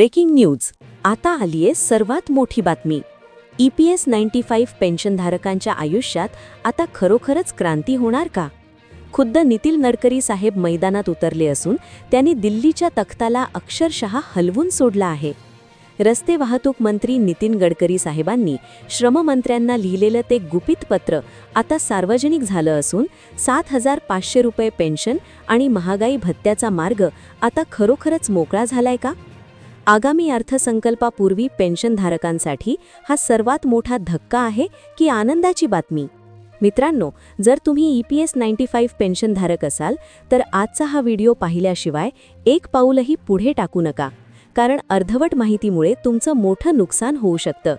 Breaking news. आता आलीये सर्वात मोठी बातमी. E P S ninety five पेन्शनधारकांच्या आयुष्यात आता खरोखरच क्रांती होणार का? खुद्द नितीन नडकरी साहेब मैदानात उतरले असून त्यांनी दिल्लीच्या तख्ताला अक्षरशः हलवून सोडला आहे. रस्ते वाहतूक मंत्री नितीन गडकरी साहेबांनी श्रममंत्र्यांना लिहिलेलं ते गुपित पत्र आता सार्वजनिक झालं असून सात हजार पाचशे रुपये पेन्शन आणि महागाई भत्त्याचा मार्ग आता खरोखरच मोकळा झालाय का? आगामी अर्थसंकल्पापूर्वी पेन्शनधारकांसाठी हा सर्वात मोठा धक्का आहे की आनंदाची बातमी. मित्रांनो जर तुम्ही E P S ninety five पेन्शनधारक असाल तर आजचा हा व्हिडिओ पाहिल्याशिवाय एक पाऊलही पुढे टाकू नका कारण अर्धवट माहितीमुळे तुमचं मोठं नुकसान होऊ शकतं.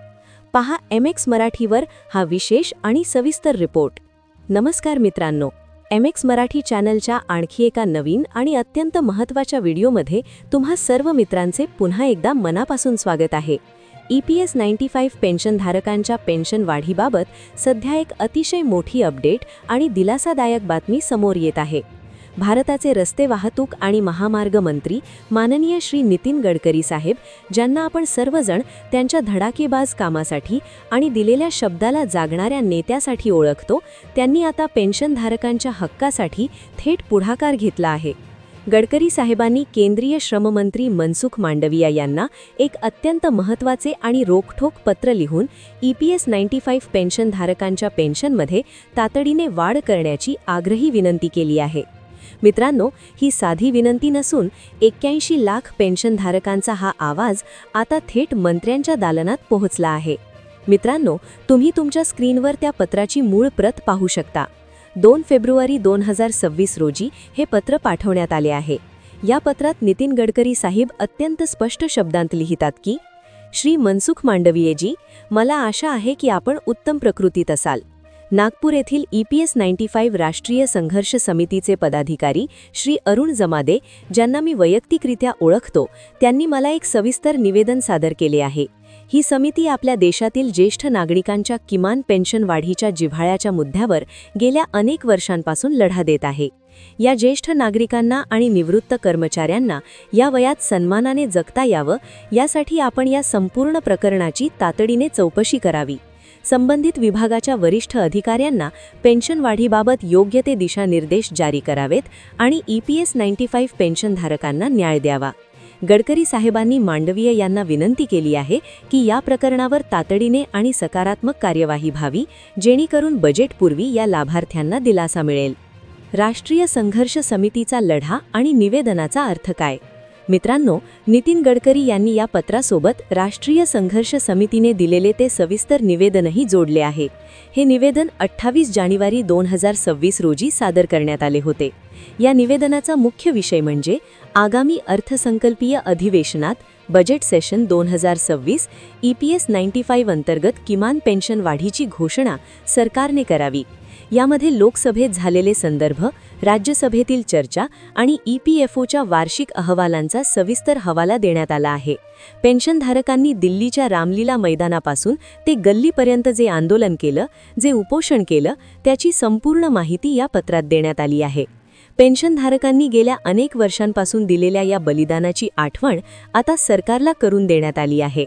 पहा एम एक्स मराठीवर हा विशेष आणि सविस्तर रिपोर्ट. नमस्कार मित्रांनो. एम एक्स मराठी चॅनलच्या आणखी एका नवीन आणि अत्यंत महत्त्वाच्या व्हिडिओमध्ये तुम्हा सर्व मित्रांचे पुन्हा एकदा मनापासून स्वागत आहे. E P S ninety five पेन्शनधारकांच्या pension वाढीबाबत सध्या एक अतिशय मोठी अपडेट आणि दिलासादायक बातमी समोर येत आहे. भारताचे रस्ते वाहतूक आणि महामार्ग मंत्री माननीय श्री नितीन गडकरी साहेब ज्यांना आपण सर्वजण त्यांच्या धडाकेबाज कामासाठी आणि दिलेल्या शब्दाला जागणाऱ्या नेत्यासाठी ओळखतो त्यांनी आता पेन्शनधारकांच्या हक्कासाठी थेट पुढाकार घेतला आहे. गडकरी साहेबांनी केंद्रीय श्रममंत्री मनसुख मांडविया यांना एक अत्यंत महत्त्वाचे आणि रोखठोक पत्र लिहून E P S ninety five पेन्शनधारकांच्या पेन्शनमध्ये तातडीने वाढ करण्याची आग्रही विनंती केली आहे. मित्रांनो ही साधी विनंती नसून एक्क्याऐंशी लाख पेन्शनधारकांचा हा आवाज आता थेट मंत्र्यांच्या दालनात पोहोचला आहे. मित्रांनो तुम्ही तुमच्या स्क्रीनवर त्या पत्राची मूळ प्रत पाहू शकता. दोन फेब्रुवारी दोन हजार सव्वीस रोजी हे पत्र पाठवण्यात आले आहे. या पत्रात नितीन गडकरी साहेब अत्यंत स्पष्ट शब्दांत लिहितात की श्री मनसुख मांडवीयेजी मला आशा आहे की आपण उत्तम प्रकृतीत असाल. नागपूर येथील E P S ninety five राष्ट्रीय संघर्ष समितीचे पदाधिकारी श्री अरुण जमादे ज्यांना मी वैयक्तिकरित्या ओळखतो त्यांनी मला एक सविस्तर निवेदन सादर केले आहे. ही समिती आपल्या देशातील ज्येष्ठ नागरिकांच्या किमान पेन्शन वाढीच्या जिव्हाळ्याच्या मुद्द्यावर गेल्या अनेक वर्षांपासून लढा देत आहे. या ज्येष्ठ नागरिकांना आणि निवृत्त कर्मचाऱ्यांना या वयात सन्मानाने जगता यावं यासाठी आपण या संपूर्ण प्रकरणाची तातडीने चौकशी करावी. संबंधित विभागाच्या वरिष्ठ अधिकाऱ्यांना पेन्शन वाढीबाबत योग्य ते दिशानिर्देश जारी करावेत आणि E P S ninety five पेन्शनधारकांना न्याय द्यावा. गडकरी साहेबांनी मांडवीय यांना विनंती केली आहे की या प्रकरणावर तातडीने आणि सकारात्मक कार्यवाही व्हावी जेणेकरून बजेटपूर्वी या लाभार्थ्यांना दिलासा मिळेल. राष्ट्रीय संघर्ष समितीचा लढा आणि निवेदनाचा अर्थ काय? मित्रांनो नितीन गडकरी यांनी या पत्रासोबत राष्ट्रीय संघर्ष समितीने दिलेले ते सविस्तर निवेदनही जोडले आहे. हे निवेदन अठ्ठावीस जानेवारी दोन हजार सव्वीस रोजी सादर करण्यात आले होते. या निवेदनाचा मुख्य विषय म्हणजे आगामी अर्थसंकल्पीय अधिवेशनात बजेट सेशन दोन हजार सव्वीस E P S ninety five अंतर्गत किमान पेन्शन वाढीची घोषणा सरकारने करावी. यामध्ये लोकसभेत झालेले संदर्भ राज्यसभेतील चर्चा आणि ई पी एफ ओच्या वार्षिक अहवालांचा सविस्तर हवाला देण्यात आला आहे. पेन्शनधारकांनी दिल्लीच्या रामलीला मैदानापासून ते गल्लीपर्यंत जे आंदोलन केलं जे उपोषण केलं त्याची संपूर्ण माहिती या पत्रात देण्यात आली आहे. पेन्शनधारकांनी गेल्या अनेक वर्षांपासून दिलेल्या या बलिदानाची आठवण आता सरकारला करून देण्यात आली आहे.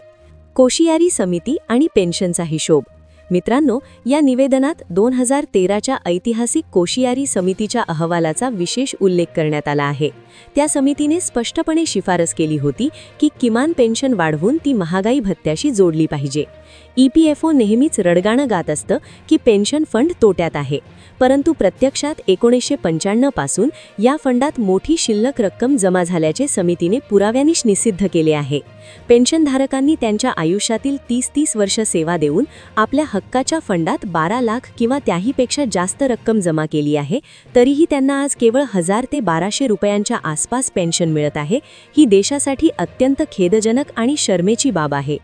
कोशियारी समिती आणि पेन्शनचा हिशोब मित्रांनो या निवेदनात दोन हजार तेराच्या ऐतिहासिक कोशियारी समितीच्या अहवालाचा विशेष उल्लेख करण्यात आला आहे. त्या समितीने स्पष्टपणे शिफारस केली होती की किमान पेन्शन वाढवून ती महागाई भत्त्याशी जोडली पाहिजे. ई पी एफ ओ नेहमीच रडगाणं गात असतं की पेन्शन फंड तोट्यात आहे. परंतु प्रत्यक्षात एकोणीसशे पंच्याण्णवपासून या फंडात मोठी शिल्लक रक्कम जमा झाल्याचे समितीने पुराव्यानिश निषिद्ध केले आहे. पेन्शनधारकांनी त्यांच्या आयुष्यातील तीस तीस वर्ष सेवा देऊन आपल्या हक्काच्या फंडात बारा लाख किंवा त्याहीपेक्षा जास्त रक्कम जमा केली आहे तरीही त्यांना आज केवळ हजार ते बाराशे रुपयांच्या आसपास पेन्शन मिळत आहे. ही देशासाठी अत्यंत खेदजनक आणि शर्मेची बाब आहे.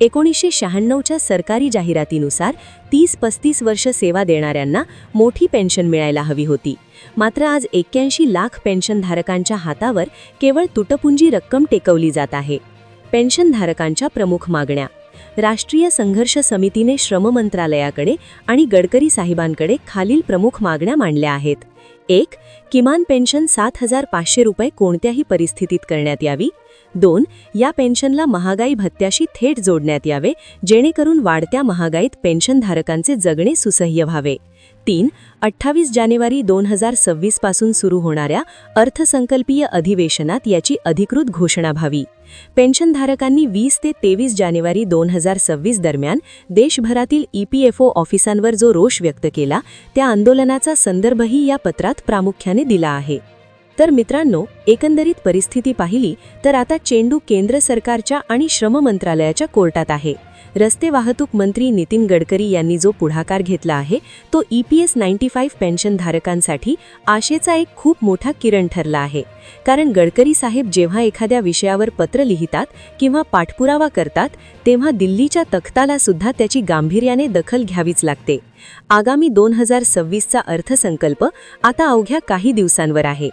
एकोणीसशे शहाण्णवच्या सरकारी जाहिरातीनुसार तीस पस्तीस वर्ष सेवा देणाऱ्यांना मोठी पेन्शन मिळायला हवी होती. मात्र आज एक्क्याऐंशी लाख पेन्शनधारकांच्या हातावर केवळ तुटपुंजी रक्कम टेकवली जात आहे. पेन्शनधारकांच्या प्रमुख मागण्या राष्ट्रीय संघर्ष समितीने श्रम मंत्रालयाकडे आणि गडकरी साहेबांकडे खालील प्रमुख मागण्या मांडल्या आहेत. एक किमान पेन्शन सात हजार पाचशे रुपये कोणत्याही परिस्थितीत करण्यात यावी. दोन या पेन्शनला महागाई भत्त्याशी थेट जोडण्यात यावे जेणेकरून वाढत्या महागाईत पेन्शनधारकांचे जगणे सुसह्य व्हावे. तीन अठ्ठावीस जानेवारी दोन हजार सव्वीसपासून सुरू होणाऱ्या अर्थसंकल्पीय अधिवेशनात याची अधिकृत घोषणा व्हावी. पेन्शनधारकांनी वीस ते तेवीस जानेवारी दोन हजार सव्वीस दरम्यान देशभरातील ईपीएफओ ऑफिसांवर जो रोष व्यक्त केला त्या आंदोलनाचा संदर्भही या पत्रात प्रामुख्याने दिला आहे. तर मित्रांनो एकंदरीत परिस्थिती पाहिली तर आता चेंडू केंद्र सरकारच्या आणि श्रम मंत्रालयाच्या कोर्टात आहे. रस्ते वाहतूक मंत्री नितीन गडकरी यांनी जो पुढाकार घेतला आहे तो E P S ninety five पेन्शनधारकांसाठी आशेचा एक खूप मोठा किरण ठरला आहे. कारण गडकरी साहेब जेव्हा एखाद्या विषयावर पत्र लिहितात किंवा पाठपुरावा करतात तेव्हा दिल्लीच्या तख्ताला सुद्धा त्याची गांभीर्याने दखल घ्यावीच लागते. आगामी दोन हजार सव्वीसचा अर्थसंकल्प आता अवघ्या काही दिवसांवर आहे.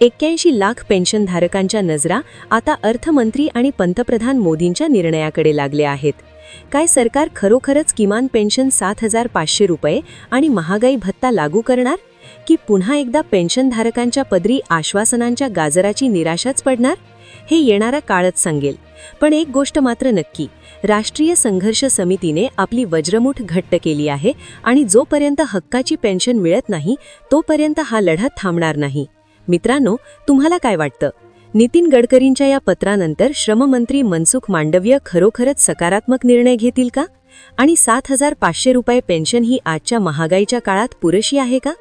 एक्क्याऐंशी लाख पेन्शनधारकांच्या नजरा आता अर्थमंत्री आणि पंतप्रधान मोदींच्या निर्णयाकडे लागल्या आहेत. काय सरकार खरोखरच किमान पेन्शन सात हजार पाचशे रुपये आणि महागाई भत्ता लागू करणार? की पुन्हा एकदा पेन्शनधारकांच्या पदरी आश्वासनांच्या गाजराची निराशाच पडणार? हे येणारा काळच सांगेल. पण एक गोष्ट मात्र नक्की राष्ट्रीय संघर्ष समितीने आपली वज्रमुठ घट्ट केली आहे आणि जोपर्यंत हक्काची पेन्शन मिळत नाही तोपर्यंत हा लढा थांबणार नाही. मित्रांनो तुम्हाला काय वाटतं? नितीन गडकरींच्या या पत्रानंतर श्रममंत्री मनसुख मांडव्य खरोखरच सकारात्मक निर्णय घेतील का? आणि सात हजार पाचशे रुपये पेन्शन ही आजच्या महागाईच्या काळात पुरेशी आहे का?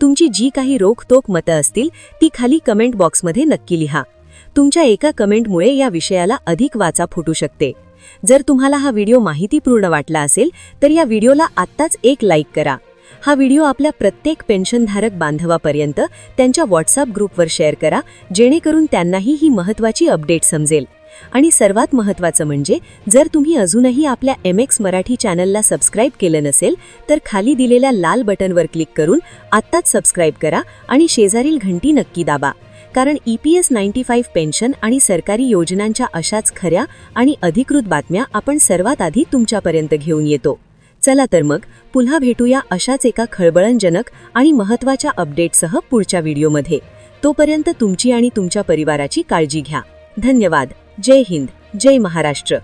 तुमची जी काही रोखतोक मतं असतील ती खाली कमेंट बॉक्समध्ये नक्की लिहा. तुमच्या एका कमेंटमुळे या विषयाला अधिक वाचा फुटू शकते. जर तुम्हाला हा व्हिडिओ माहितीपूर्ण वाटला असेल तर या व्हिडिओला आत्ताच एक लाईक करा. हा व्हिडिओ आपल्या प्रत्येक पेन्शनधारक बांधवापर्यंत त्यांच्या व्हॉट्सअप ग्रुपवर शेअर करा जेणेकरून त्यांनाही ही महत्त्वाची अपडेट समजेल. आणि सर्वात महत्त्वाचं म्हणजे जर तुम्ही अजूनही आपल्या एम एक्स मराठी चॅनलला सबस्क्राईब केलं नसेल तर खाली दिलेल्या लाल बटनवर क्लिक करून आत्ताच सबस्क्राईब करा आणि शेजारील घंटी नक्की दाबा. कारण E P S ninety five pension आणि सरकारी योजनांच्या अशाच खऱ्या आणि अधिकृत बातम्या आपण सर्वात आधी तुमच्यापर्यंत घेऊन येतो. चला तर मग पुन्हा भेटूया अशाच एका खळबळणजनक आणि महत्त्वाच्या अपडेटसह पुढच्या व्हिडिओमध्ये. तोपर्यंत तुमची आणि तुमच्या परिवाराची काळजी घ्या. धन्यवाद. जय हिंद. जय महाराष्ट्र.